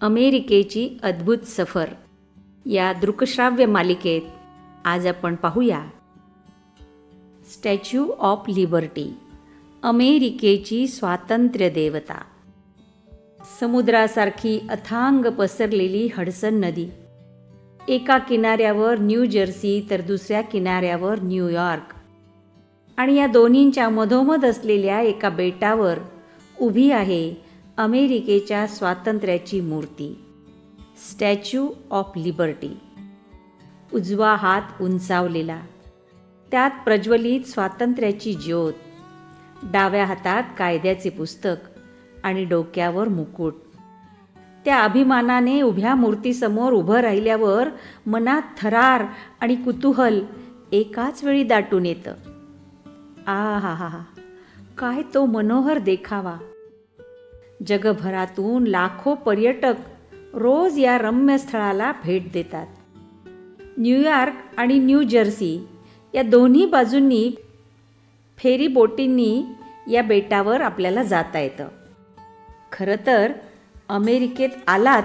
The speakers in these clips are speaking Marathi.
अमेरिकेची अद्भुत सफर. या दृकश्राव्य मालिकेत आज आपण पाहूया. स्टॅच्यू ऑफ लिबर्टी अमेरिकेची स्वातंत्र्य देवता. समुद्रासारखी अथांग पसरलेली हडसन नदी. एका किनाऱ्यावर न्यू जर्सी तर दुसऱ्या किनाऱ्यावर न्यूयॉर्क आणि या दोन्हींच्या मधोमध असलेल्या एका बेटावर उभी आहे अमेरिकेच्या स्वातंत्र्याची मूर्ती. स्टॅच्यू ऑफ लिबर्टी उजवा हात उंचावलेला. त्यात प्रज्वलित स्वातंत्र्याची ज्योत. डाव्या हातात कायद्याचे पुस्तक आणि डोक्यावर मुकुट. त्या अभिमानाने उभ्या मूर्तीसमोर उभं राहिल्यावर मनात थरार आणि कुतूहल एकाच वेळी दाटून येतं. आ हा हा हा. काय तो मनोहर देखावा. जगभरातून लाखो पर्यटक रोज या रम्य स्थळाला भेट देतात. न्यूयॉर्क आणि न्यू जर्सी या दोन्ही बाजूंनी फेरी बोटींनी या बेटावर आपल्याला जाता येतं. खरं तर अमेरिकेत आलात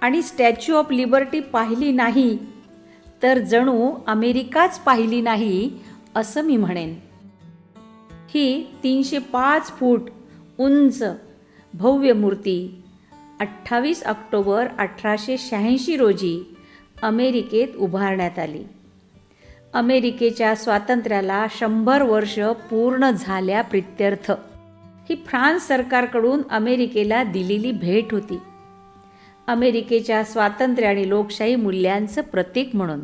आणि स्टॅच्यू ऑफ लिबर्टी पाहिली नाही तर जणू अमेरिकाच पाहिली नाही असं मी म्हणेन. ही तीनशे पाच फूट उंच भव्य मूर्ती अठ्ठावीस ऑक्टोबर अठराशे शहाऐंशी रोजी अमेरिकेत उभारण्यात आली. अमेरिकेच्या स्वातंत्र्याला शंभर वर्ष पूर्ण झाल्या प्रित्यर्थ. ही फ्रान्स सरकारकडून अमेरिकेला दिलेली भेट होती. अमेरिकेच्या स्वातंत्र्य आणि लोकशाही मूल्यांचं प्रतीक म्हणून.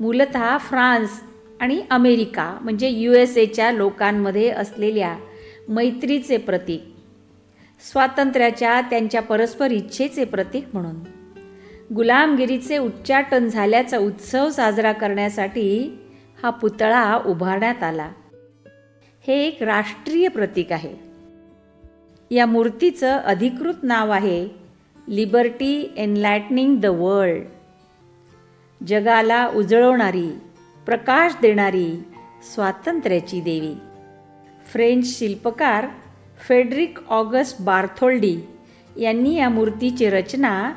मूलत फ्रान्स आणि अमेरिका म्हणजे यू एस एच्या लोकांमध्ये असलेल्या मैत्रीचे प्रतीक. स्वातंत्र्याच्या त्यांच्या परस्पर इच्छेचे प्रतीक म्हणून. गुलामगिरीचे उच्चाटन झाल्याचा उत्सव साजरा करण्यासाठी हा पुतळा उभारण्यात आला. हे एक राष्ट्रीय प्रतीक आहे. या मूर्तीचं अधिकृत नाव आहे लिबर्टी एनलॅटनिंग द वर्ल्ड. जगाला उजळवणारी प्रकाश देणारी स्वातंत्र्याची देवी. फ्रेंच शिल्पकार फेडरिक ऑगस्ट बार्थोल्डी यांनी या मूर्तीची रचना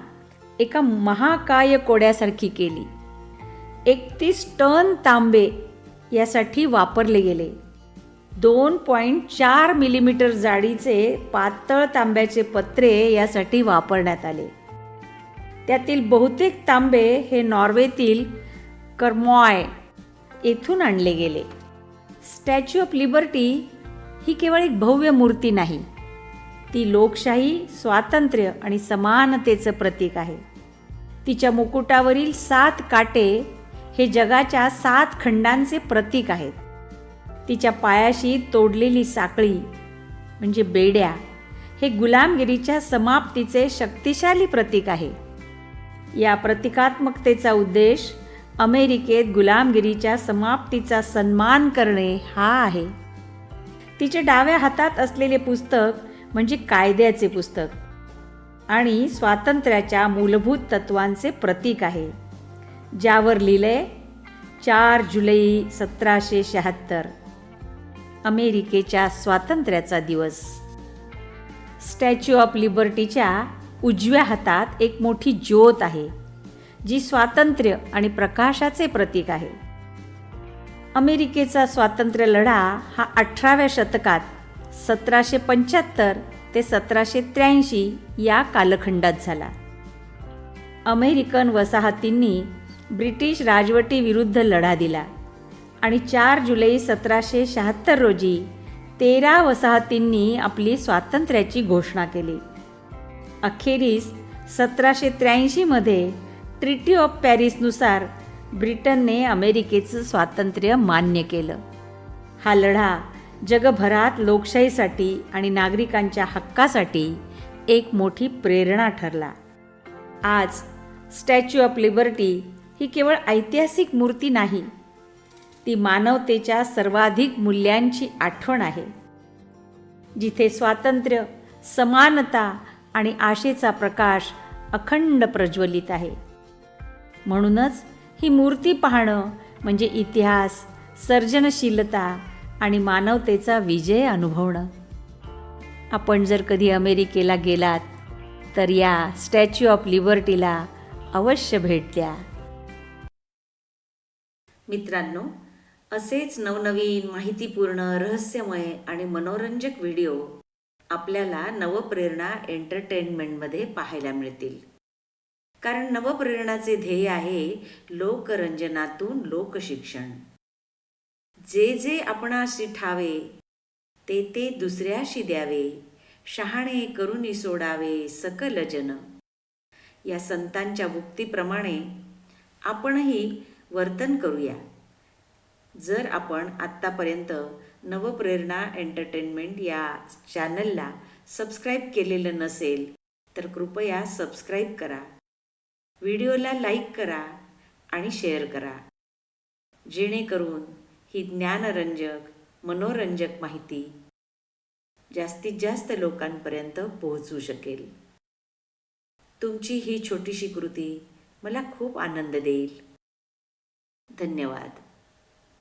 एका महाकाय कोड्यासारखी केली. एकतीस टन तांबे यासाठी वापरले गेले. दोन पॉईंट चार मिलीमीटर जाडीचे पातळ तांब्याचे पत्रे यासाठी वापरण्यात आले. त्यातील बहुतेक तांबे हे नॉर्वेतील कर्मॉय येथून आणले गेले. स्टॅच्यू ऑफ लिबर्टी ही केवळ एक भव्य मूर्ती नाही. ती लोकशाही स्वातंत्र्य आणि समानतेचं प्रतीक आहे. तिच्या मुकुटावरील सात काटे हे जगाच्या सात खंडांचे प्रतीक आहेत. तिच्या पायाशी तोडलेली साखळी म्हणजे बेड्या हे गुलामगिरीच्या समाप्तीचे शक्तिशाली प्रतीक आहे. या प्रतिकात्मकतेचा उद्देश अमेरिकेत गुलामगिरीच्या समाप्तीचा सन्मान करणे हा आहे. तिचे डाव्या हातात असलेले पुस्तक म्हणजे कायद्याचे पुस्तक आणि स्वातंत्र्याच्या मूलभूत तत्वांचे प्रतीक आहे ज्यावर लिहिलंय चार जुलै सतराशे शहात्तर अमेरिकेच्या स्वातंत्र्याचा दिवस. स्टॅच्यू ऑफ लिबर्टीच्या उजव्या हातात एक मोठी ज्योत आहे जी स्वातंत्र्य आणि प्रकाशाचे प्रतीक आहे. अमेरिकेचा स्वातंत्र्य लढा हा अठराव्या शतकात सतराशे पंच्याहत्तर ते सतराशे त्र्याऐंशी या कालखंडात झाला. अमेरिकन वसाहतींनी ब्रिटिश राजवटीविरुद्ध लढा दिला आणि चार जुलै सतराशे शहात्तर रोजी तेरा वसाहतींनी आपली स्वातंत्र्याची घोषणा केली. अखेरीस सतराशे त्र्याऐंशीमध्ये ट्रिटी ऑफ पॅरिसनुसार ब्रिटनने अमेरिकेचं स्वातंत्र्य मान्य केलं. हा लढा जगभरात लोकशाहीसाठी आणि नागरिकांच्या हक्कासाठी एक मोठी प्रेरणा ठरला. आज स्टॅच्यू ऑफ लिबर्टी ही केवळ ऐतिहासिक मूर्ती नाही ती मानवतेच्या सर्वाधिक मूल्यांची आठवण आहे. जिथे स्वातंत्र्य समानता आणि आशेचा प्रकाश अखंड प्रज्वलित आहे. म्हणूनच ही मूर्ती पाहणं म्हणजे इतिहास सर्जनशीलता आणि मानवतेचा विजय अनुभवणं. आपण जर कधी अमेरिकेला गेलात तर या स्टॅच्यू ऑफ लिबर्टीला अवश्य भेट द्या. मित्रांनो असेच नवनवीन माहितीपूर्ण रहस्यमय आणि मनोरंजक व्हिडिओ आपल्याला नवप्रेरणा एंटरटेनमेंटमध्ये पाहायला मिळतील. कारण नवप्रेरणाचे ध्येय आहे लोकरंजनातून लोकशिक्षण. जे जे आपणाशी ठावे ते ते दुसऱ्याशी द्यावे. शहाणे करुणी सोडावे सकल जन. या संतांच्या मुक्तीप्रमाणे आपणही वर्तन करूया. जर आपण आत्तापर्यंत नवप्रेरणा एंटरटेनमेंट या चॅनलला सबस्क्राईब केलेलं नसेल तर कृपया सबस्क्राईब करा. व्हिडिओला लाईक करा आणि शेअर करा. जेणेकरून ही ज्ञानरंजक मनोरंजक माहिती जास्तीत जास्त लोकांपर्यंत पोहोचू शकेल. तुमची ही छोटीशी कृती मला खूप आनंद देईल. धन्यवाद.